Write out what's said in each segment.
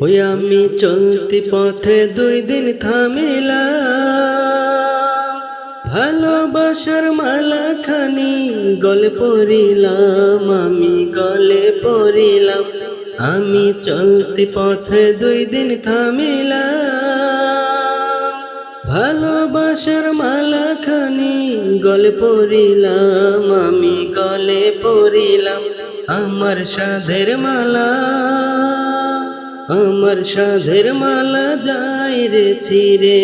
ওই আমি চলতি পথে দুই দিন থামিলাম। ভালোবাসার মালা খানি গলে পড়িলাম, আমি গলে পড়িলাম। আমি চলতি পথে দুই দিন থামিলাম। ভালোবাসার মালা খানি গলে পড়িলাম, আমি গলে পড়িলাম। আমার সাধের মালা আমার সাধের মালা যাই রে চিরে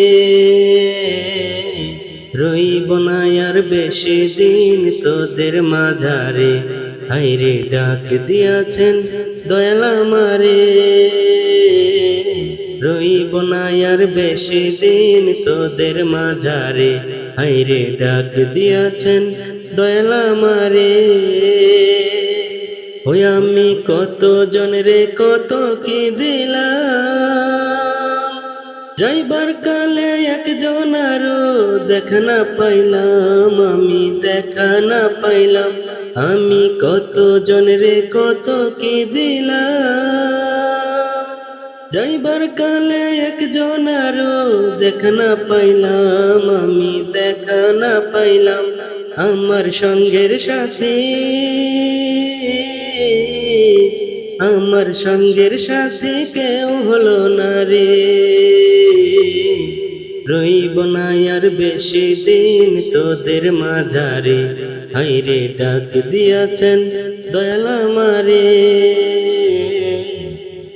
রইব না আর বেশি দিন তোদের মাঝারে। হাইরে ডাক দিয়াছেন দয়াল মারে রইব না আর বেশি দিন তোদের মাঝারে। হাইরে ডাক দিয়াছেন দয়ালা আমারে। ওই আমি কত জনরে কত কি দিলাম? যাইবার কালে একজন আরও দেখা না পাইলাম, আমি দেখা না পাইলাম। আমি কত জনরে কত কি দিলাম? যাইবার কালে একজন আরও দেখা না পাইলাম, আমি দেখা না পাইলাম। আমার সঙ্গের সাথে, আমার সঙ্গের সাথে কেউ হলো না রে। রইব না আর বেশি দিন তোদের মাঝারে। হাইরে ডাক দিয়াছেন দয়াল আমারে।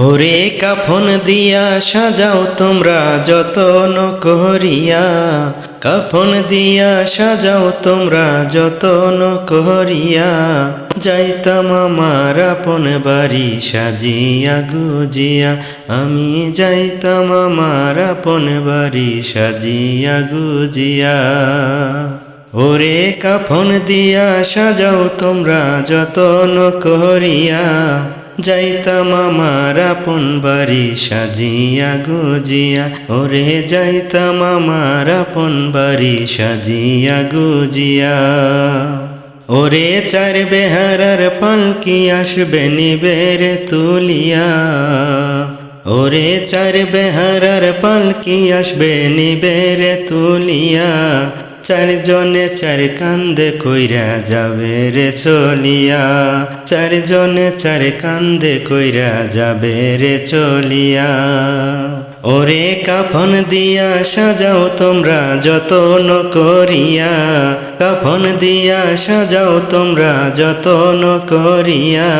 ওরে কাফন দিয়া সাজাও তোমরা যতন করিয়া। কাফন দিয়া সাজাও তোমরা যতন করিয়া। যাইতাম আমার আপন বাড়ি সাজিয়া গুজিয়া। আমি যাইতাম আমার আপন বাড়ি সাজিয়া গুজিয়া। ওরে কাফন দিয়া সাজাও তোমরা যতন করিয়া। যাইতাম আমার আপন বাড়ি সাজিয়া গুজিয়া। ওরে যাইতাম আমার আপন বাড়ি সাজিয়া গুজিয়া। ওরে চার বেহারার পালকি আসবে নিবের তুলিয়া। ওরে চার বেহারার পালকি আসবে নিবের তুলিয়া। চারজনে চার কান্দে কইরা যাবে রে চলিয়া। চারজনে চার কান্দে কইরা যাবে রে চলিয়া। ওরে কাফন দিয়া সাজাও তোমরা যতন করিয়া। কাফন দিয়া সাজাও তোমরা যতন করিয়া।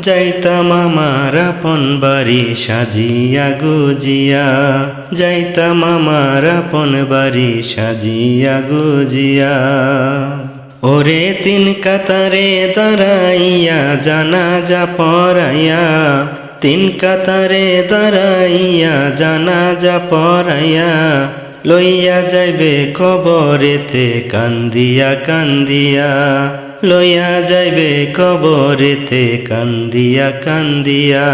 যাইতাম আমার আপন বাড়ি সাজিয়া গুজিয়া। যাইতাম আমার আপন বাড়ি সাজিয়া গুজিয়া। ওরে তিন কাতারে দাঁড়াইয়া, জানাজা পড়াইয়া। তিন কাতারে দাঁড়াইয়া জানাজা পড়াইয়া লইয়া যাইবে কবরেতে, কান্দিয়া কান্দিয়া। লইয়া যাইবে কবরেতে, কান্দিয়া কান্দিয়া।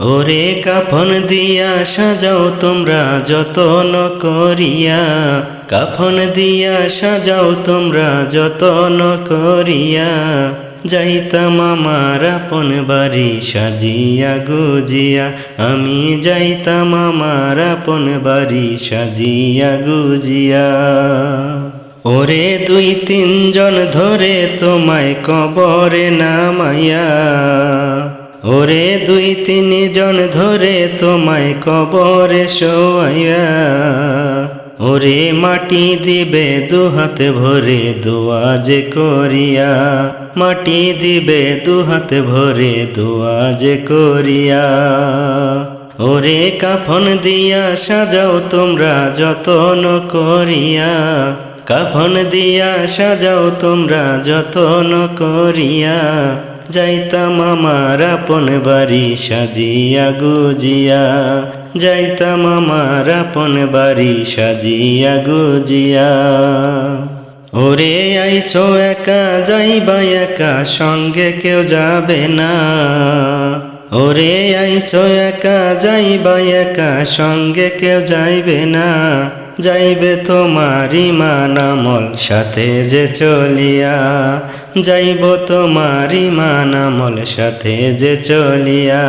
ওরে কাফন দিয়া সাজাও তোমরা যতন করিয়া। কাফন দিয়া সাজাও তোমরা যতন করিয়া। যাইতাম আমার আপন বাড়ি, সাজিয়া গুজিয়া। আমি যাইতাম আমার আপন বাড়ি, সাজিয়া গুজিয়া। ওরে দুই তিনজন ধরে তোমায় কবরে নামাইয়া। ওরে দুই তিনজন ধরে তোমায় কবরে শোয়াইয়া। ওরে মাটি দিবে দু হাতে ভরে দোয়াজ করিয়া। মাটি দিবে দু হাতে ভরে দোয়াজ করিয়া। ওরে কাফন দিয়া সাজাও তোমরা যতন করিয়া। কাফন দিয়া সাজাও তোমরা যতন করিয়া। যাইতাম আমার আপন বাড়ি সাজিয়া গুজিয়া। যাইতাম আমার আপন বাড়ি সাজিয়া গুজিয়া। ওরে আইছো একা, যাইবা একা, সঙ্গে কেউ যাবে না। ওরে আইছো একা, যাইবা একা, সঙ্গে কেউ যাইবে না। যাইবে তোমারি ইমান আমল সাথে যে চলিয়া। যাইব তোমারি মানামল, সাথে যে চলিয়া।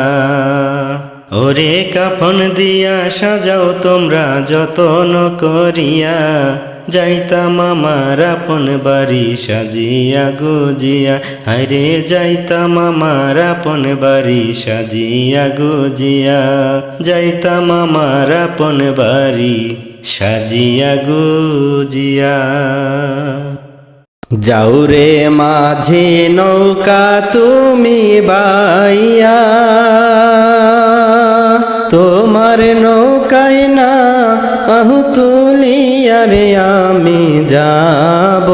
ওরে কাফন দিয়া সাজাও তোমরা যতন করিয়া। যাইতাম আমার আপন বাড়ি সাজিয়া গুজিয়া। হায়রে যাইতাম আমার আপন বাড়ি সাজিয়া গুজিয়া। যাইতাম আমার আপন বাড়ি সাজিয়া গুজিয়া। যাও রে মাঝে নৌকা তুমি বাইয়া। তোমার নৌকায় না, আহু তুলিয়ারে আমি যাব।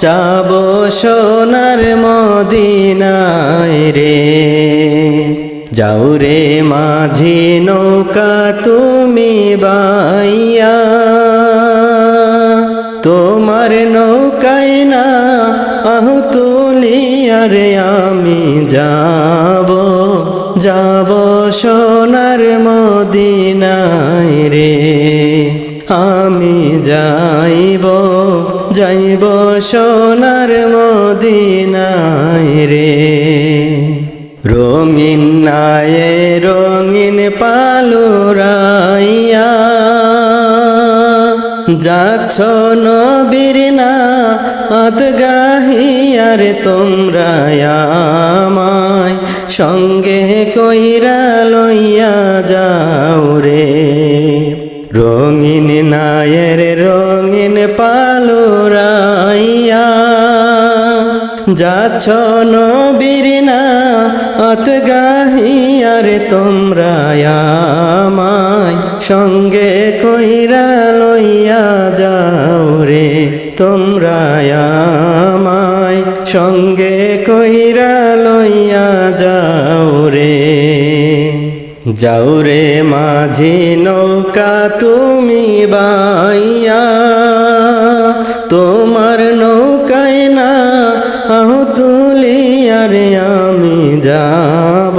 যাব সোনার মদিনায় রে। যাও রে মাঝি নৌকা তুমি বাইয়া। তোমার নৌকায় না, আহু তুলিয়ারে আমি যাব। যাব সোনার মদিনায় রে। আমি যাইব যাইব সোনার মদিনায় রে। রঙিন নায়ে রঙিন পালুরাইয়া যাচ্ছ নবীর না আত গাহিয়ার তোমরা আমায়। সঙ্গে কইরা লইয়া যাও রে। রঙিন নায়ের রঙিন পালুরাইয়া। যাচ্ছ নবীর না অত গাহিয়ার তোমরা আমায় সঙ্গে কইরা লইয়া যাও রে তোমরা আমায় সঙ্গে কইরা লইয়া যাও রে। যাও রে মাঝি নৌকা তুমি বাইয়া, তোমার নৌকায় না তুলিয়ারে আমি যাব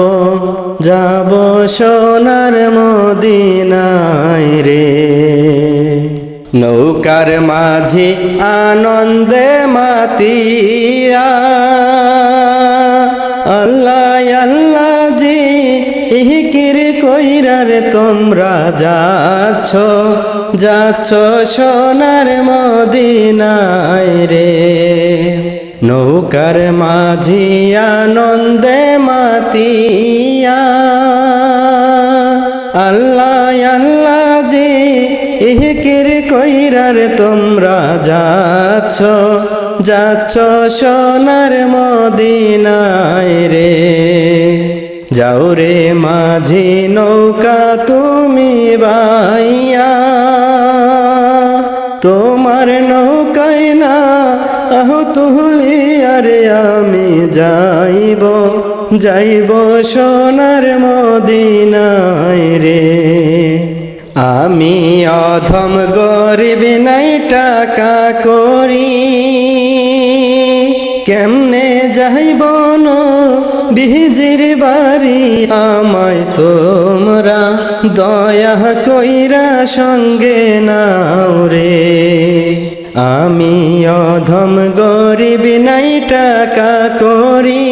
যাব সোনার মদিনায় রে। নৌকার মাঝি আনন্দে মাতিয়া, আল্লাহ আল্লাহ জি ইহিকির কইরার তোমরা যাচ্ছ যাচ্ছ সোনার মদিনায় রে। নৌকার মাঝি আনন্দে মাতিয়া। আল্লাহ আল্লাহ জি ইহিকির কইরার তোমরা যাচ্ছ যাচ্ছ সোনার মদিনায় রে। যাও রে মাঝি নৌকা তুমি বাইয়া তোমার নৌকায় না আহ তুলি আরে আমি যাইব যাইব সোনার মদিনায় রে। আমি অধম গরিব নাই টাকা করি, কেমনে যাইব বিহিজির বাড়ি? আমায় তোমরা দয়া কইরা সঙ্গে নাও রে। আমি অধম গরিব নাই টাকা করি।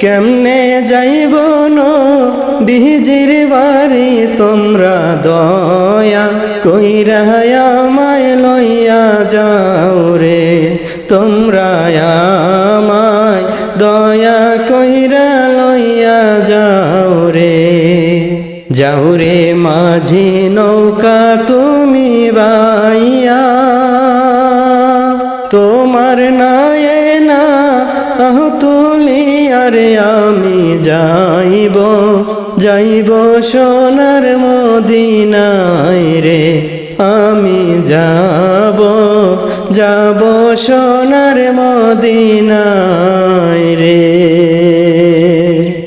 কেমনে যাইব বিজির বাড়ি? তোমরা দয়া কইরা আমায় লইয়া যাও রে। তোমরা আমায় দয়া কইরা লইয়া যাও রে। যাও রে মাঝি নৌকা, তুমি বাইয়া তুলিয়ারে আমি যাইব যাইব সোনার মদিনায় রে। আমি যাব যাব সোনার মদিনায় রে।